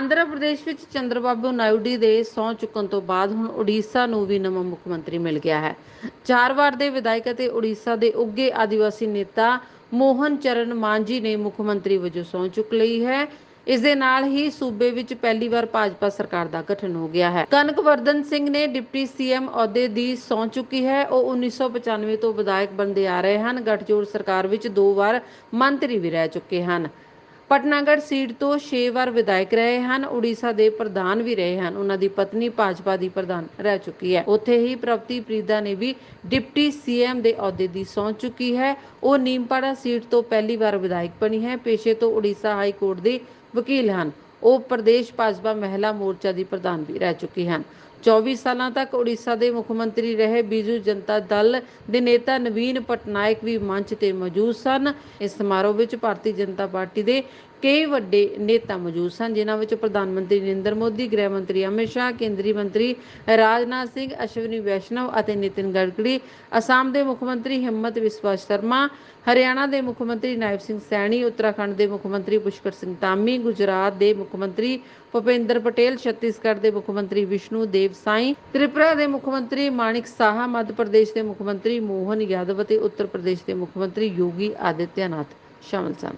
ਆਂਧਰਾ ਪ੍ਰਦੇਸ਼ ਵਿੱਚ ਚੰਦਰਬਾਬੂ ਨਾਇਡੂ ਦੇ ਸਹੁੰ ਚੁੱਕਣ ਤੋਂ ਬਾਅਦ ਹੁਣ ਓਡੀਸ਼ਾ ਨੂੰ ਵੀ ਨਵਾਂ ਮੁੱਖ ਮੰਤਰੀ ਮਿਲ ਗਿਆ ਹੈ। ਚਾਰ ਵਾਰ ਦੇ ਵਿਧਾਇਕ ਅਤੇ ਓਡੀਸ਼ਾ ਦੇ ਉੱਘੇ ਆਦੀਵਾਸੀ ਨੇਤਾ ਮੋਹਨ ਚਰਨ ਮਾਂਝੀ ਨੇ ਮੁੱਖ ਮੰਤਰੀ ਵਜੋਂ ਸਹੁੰ ਚੁੱਕ ਲਈ ਹੈ। ਇਸ ਦੇ ਨਾਲ ਹੀ ਸੂਬੇ ਵਿੱਚ ਪਹਿਲੀ ਵਾਰ ਭਾਜਪਾ ਸਰਕਾਰ ਦਾ ਗਠਨ ਹੋ ਗਿਆ ਹੈ। ਕਨਕਵਰਧਨ ਸਿੰਘ ਨੇ ਡਿਪਟੀ ਸੀਐਮ ਅਹੁਦੇ ਦੀ ਸਹੁੰ ਚੁੱਕੀ ਹੈ। ਉਹ 1995 ਤੋਂ ਵਿਧਾਇਕ ਬਣਦੇ ਆ ਰਹੇ ਹਨ। ਗਠਜੋੜ ਸਰਕਾਰ ਵਿੱਚ ਦੋ ਵਾਰ ਮੰਤਰੀ ਵੀ ਰਹਿ ਚੁੱਕੇ ਹਨ। ਪਟਨਾਗੜ ਸੀਟ ਤੋਂ 6 ਵਾਰ ਵਿਧਾਇਕ ਰਹੇ ਹਨ, ਉੜੀਸਾ ਦੇ ਪ੍ਰਧਾਨ ਵੀ ਰਹੇ ਹਨ। ਉਹਨਾਂ ਦੀ ਪਤਨੀ ਭਾਜਪਾ ਦੀ ਪ੍ਰਧਾਨ ਰਹਿ ਚੁੱਕੀ ਹੈ। ਉੱਥੇ ਹੀ ਪ੍ਰਵਤੀ ਪ੍ਰੀਦਾ ਨੇ ਵੀ ਡਿਪਟੀ ਸੀਐਮ ਦੇ ਅਹੁਦੇ ਦੀ ਸਹੁੰ ਚੁੱਕੀ ਹੈ। ਉਹ ਨੀਮਪਾੜਾ ਸੀਟ ਤੋਂ ਪਹਿਲੀ ਵਾਰ ਵਿਧਾਇਕ ਬਣੀ ਹੈ। ਪੇਸ਼ੇ ਤੋਂ ਉੜੀਸਾ ਹਾਈ ਕੋਰਟ ਦੇ ਵਕੀਲ ਹਨ। ਉਹ ਪ੍ਰਦੇਸ਼ ਭਾਜਪਾ ਮਹਿਲਾ ਮੋਰਚਾ ਦੀ ਪ੍ਰਧਾਨ ਵੀ ਰਹਿ ਚੁੱਕੀ ਹਨ। 24 ਸਾਲਾਂ ਤੱਕ ਉੜੀਸਾ ਦੇ ਮੁੱਖ ਮੰਤਰੀ ਰਹੇ ਬੀਜੂ ਜਨਤਾ ਦਲ ਦੇ ਨੇਤਾ ਨਵੀਨ ਪਟਨਾਇਕ ਵੀ ਮੰਚ ਤੇ ਮੌਜੂਦ ਸਨ। ਇਸ ਸਮਾਰੋਹ ਵਿੱਚ ਭਾਰਤੀ ਜਨਤਾ ਪਾਰਟੀ ਦੇ ਕਈ ਵੱਡੇ ਨੇਤਾ ਮੌਜੂਦ ਸਨ, ਜਿਨ੍ਹਾਂ ਵਿੱਚ ਪ੍ਰਧਾਨ ਮੰਤਰੀ ਨਰਿੰਦਰ ਮੋਦੀ, ਗ੍ਰਹਿ ਮੰਤਰੀ ਅਮਿਤ ਸ਼ਾਹ, ਕੇਂਦਰੀ ਮੰਤਰੀ ਰਾਜਨਾਥ ਸਿੰਘ, ਅਸ਼ਵਨੀ ਵੈਸ਼ਨਵ ਅਤੇ ਨਿਤਿਨ ਗਡਕਰੀ, ਅਸਾਮ ਦੇ ਮੁੱਖ ਮੰਤਰੀ ਹਿੰਮਤ ਵਿਸਵਾ ਸ਼ਰਮਾ, ਹਰਿਆਣਾ ਦੇ ਮੁੱਖ ਮੰਤਰੀ ਨਾਇਬ ਸਿੰਘ ਸੈਣੀ, ਉੱਤਰਾਖੰਡ ਦੇ ਮੁੱਖ ਮੰਤਰੀ ਪੁਸ਼ਕਰ ਸਿੰਘ ਧਾਮੀ, ਗੁਜਰਾਤ ਦੇ ਮੁੱਖ ਮੰਤਰੀ ਭੁਪੇਂਦਰ ਪਟੇਲ, ਛੱਤੀਸਗੜ੍ਹ ਦੇ ਮੁੱਖ ਮੰਤਰੀ ਵਿਸ਼ਨੂੰ ਦੇਵ ਸਾਈ, ਤ੍ਰਿਪੁਰਾ ਦੇ ਮੁੱਖ ਮੰਤਰੀ ਮਾਣਿਕ ਸਾਹਾ, ਮੱਧ ਪ੍ਰਦੇਸ਼ ਦੇ ਮੁੱਖ ਮੰਤਰੀ ਮੋਹਨ ਯਾਦਵ ਅਤੇ ਉੱਤਰ ਪ੍ਰਦੇਸ਼ ਦੇ ਮੁੱਖ ਮੰਤਰੀ ਯੋਗੀ ਆਦਿੱਤਿਆਨਾਥ ਸ਼ਾਮਲ ਸਨ।